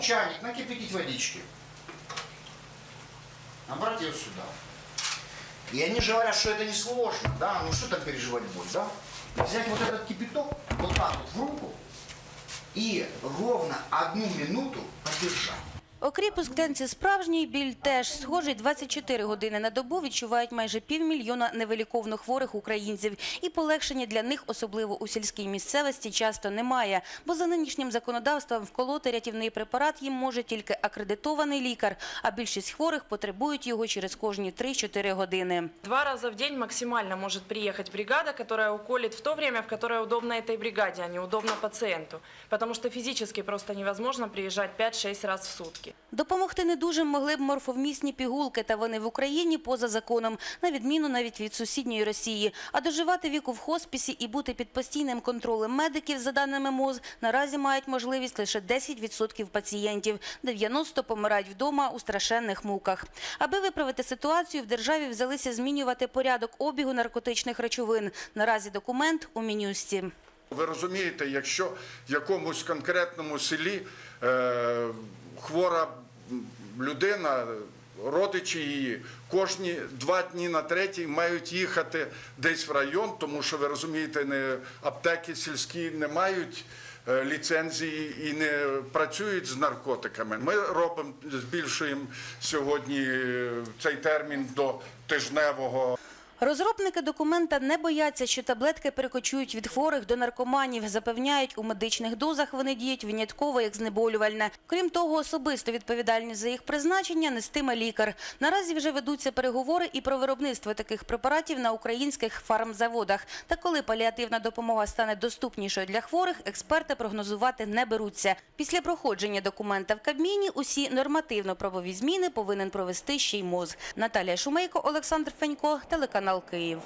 чайник, накипятить водички. Набрать ее сюда. И они же говорят, что это несложно, да, ну что там переживать будет, да? Взять вот этот кипяток, вот так вот в руку и ровно одну минуту подержать. Окріп у склянці справжній біль теж схожий 24 години на добу відчувають майже півмільйона невиліковно хворих українців. І полегшення для них, особливо у сільській місцевості, часто немає. Бо за нинішнім законодавством вколоти рятівний препарат їм може тільки акредитований лікар, а більшість хворих потребують його через кожні 3-4 години. Два раза в день максимально может приехать бригада, которая уколет в то время, в которое удобно этой бригаде, а не удобно пациенту. Потому что физически просто невозможно приезжать 5-6 раз в сутки. Допомогти недужим могли б морфовмісні пігулки, та вони в Україні поза законом, на відміну навіть від сусідньої Росії. А доживати віку в хоспісі і бути під постійним контролем медиків, за даними МОЗ, наразі мають можливість лише 10% пацієнтів. 90% помирають вдома у страшенних муках. Аби виправити ситуацію, в державі взялися змінювати порядок обігу наркотичних речовин. Наразі документ у Мінюсті. Ви розумієте, якщо в якомусь конкретному селі е, хвора людина, родичі її, кожні два дні на третій мають їхати десь в район, тому що ви розумієте, не аптеки сільські не мають. е, Ліцензії і не працюють з наркотиками. Ми робимо, збільшуємо сьогодні е, цей термін до тижневого. Розробники документа не бояться, що таблетки перекочують від хворих до наркоманів. Запевняють, у медичних дозах вони діють винятково як знеболювальне. Крім того, особисто відповідальність за їх призначення нестиме лікар. Наразі вже ведуться переговори і про виробництво таких препаратів на українських фармзаводах. Та коли паліативна допомога стане доступнішою для хворих, експерти прогнозувати не беруться. Після проходження документа в Кабміні усі нормативно-правові зміни повинен провести ще й МОЗ. Наталія Шумейко, Олександр Фенько, телеканал Київ.